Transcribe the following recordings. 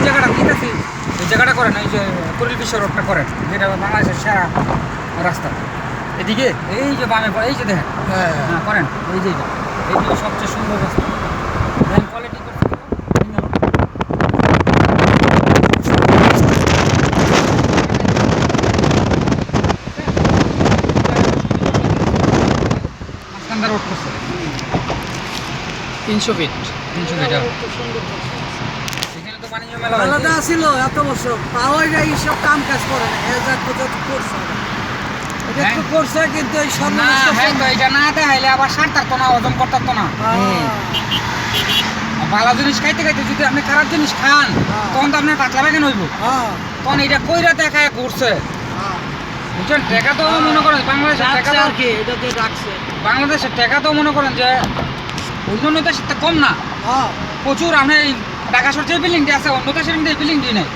যে জায়গাটা দিতেছি এই জায়গাটা করেন এই যে কুড়িল বিশ্ব রোডটা করেন যেটা বাংলাদেশের সেরা রাস্তা। এদিকে এই যে বামে এই যে দেখেন হ্যাঁ। হ্যাঁ করেন এই যে এটা। সবচেয়ে সুন্দর রাস্তা। দেখেন কোয়ালিটি তিনশো ফিট তিনশো মিটার এখানে তো বাণিজ্য মেলা হয়। আলাদা ছিল এত বছর। এটা এইসব কাম কাজ করে না এ যা কোথাও করছে এটা হ্যাঁ। করছে কিন্তু এই না হ্যাঁ তো এটা না দেখাইলে আবার সার তো না হজম করতাম না। আর ভালো জিনিস খাইতে খাইতে যদি আপনি খারাপ জিনিস খান হ্যাঁ। তখন তো আপনার পাতলা বেগে নইব। হ্যাঁ। তখন এটা কইরা ঘুরছে। বুঝছেন? টাকা তো মনে করেন বাংলাদেশের টাকা তো আর কি এটা বাংলাদেশের টাকা তো মনে করেন যে অন্য দেশের তো কম না। হ্যাঁ। প্রচুর আপনি ঢাকা যে বিল্ডিংটি আছে অন্য কিন্তু এই বিল্ডিংটি নাই।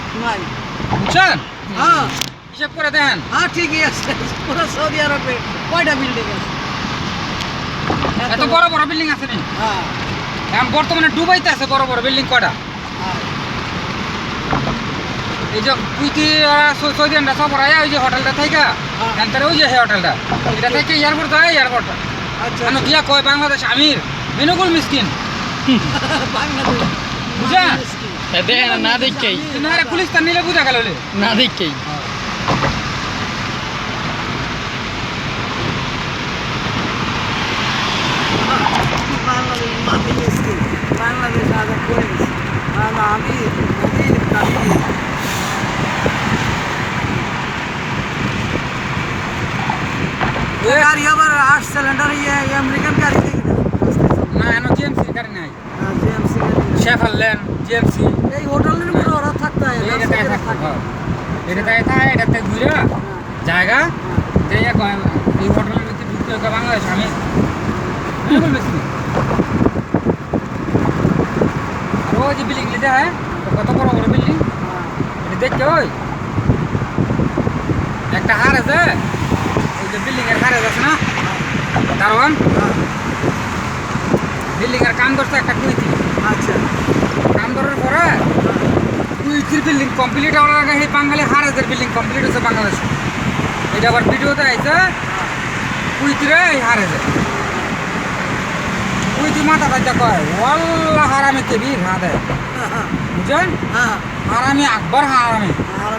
বুঝছেন? হ্যাঁ। হিসাব করে দেখেন হ্যাঁ ঠিকই আছে। পুরো সৌদি আরবে কয়টা বিল্ডিং আছে? এত বড় বড় বিল্ডিং আছে নি? হ্যাঁ। এখন বর্তমানে ডুবাইতে আছে বড় বড় বিল্ডিং কয়টা? হ্যাঁ। এই যে কুইতি সৌদি আরবরা সব ওরা ওই যে হোটেলটা থেকে হ্যাঁ। এখান ওই যে হে হোটেলটা এটা থেকে এয়ারপোর্ট যায় এয়ারপোর্টটা আচ্ছা কেন কয় বাংলাদেশ আমির? মেনুকুল মিসকিন। বাংলাদেশ। বুঝা? দেখেন না দেখেই কিন্তু আরে পুলিশ তার নিলে বুঝা গেল লে। না দেখেই বাংলাদেশ মাটি মিষ্টি বাংলাদেশ আজাদ করে দিচ্ছে না না আমি আমি আমি গাড়ি আবার আট সিলিন্ডার ইয়ে আমেরিকান গাড়ি দেখি না এনো জিএমসি গাড়ি নাই। জিএমসি শেফ আনলেন জিএমসি এই হোটেলের মধ্যে ওরা থাকতে হয় এটা তাই থাকতো। এটা তাই থাকে এটাতে ঘুরে জায়গা যে এই হোটেলের ভিতরে ঢুকতে হবে বাংলাদেশ আমি ওই যে বিল্ডিং লিতে হয় কত বড় বড় বিল্ডিং এটা দেখতে ওই। একটা হার আছে ওই যে বিল্ডিং এর হারে আছে না? দারোয়ান? বিল্ডিং এর কাম ধরছে একটা কুইতি। আচ্ছা। কাম ধরার পরে কুইতির বিল্ডিং কমপ্লিট হওয়ার আগে সেই বাঙালি হারেজের বিল্ডিং কমপ্লিট হচ্ছে বাংলাদেশ। এটা আবার ভিডিওতে আইছে কুইতিরে এই হারেজে। কুইতি মাথা কাজটা কয় ওয়াল্লা হারামে কেবি দেয় বুঝছেন? হ্যাঁ। হারামি আকবর হারামি। আর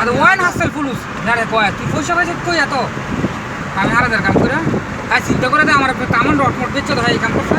আর ওয়াইন হাসেল পুলুস। যারে কয় তুই পয়সা পাইছিস কই এত? আমি হারাদের কাম করে তাই চিন্তা করে দে আমার তামন রট মট বেচছে তো ভাই এই কাম করছে।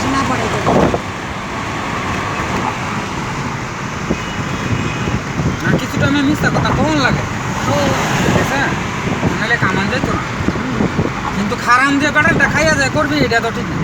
বাংলাদেশে পড়ে পাঠাতে না কিছুটা আমি মিথ্যা কথা কখন লাগে। নাহলে কামান যেত না। কিন্তু খারাম দিয়ে বেটা দেখাইয়া যায় করবি এটা তো ঠিক না।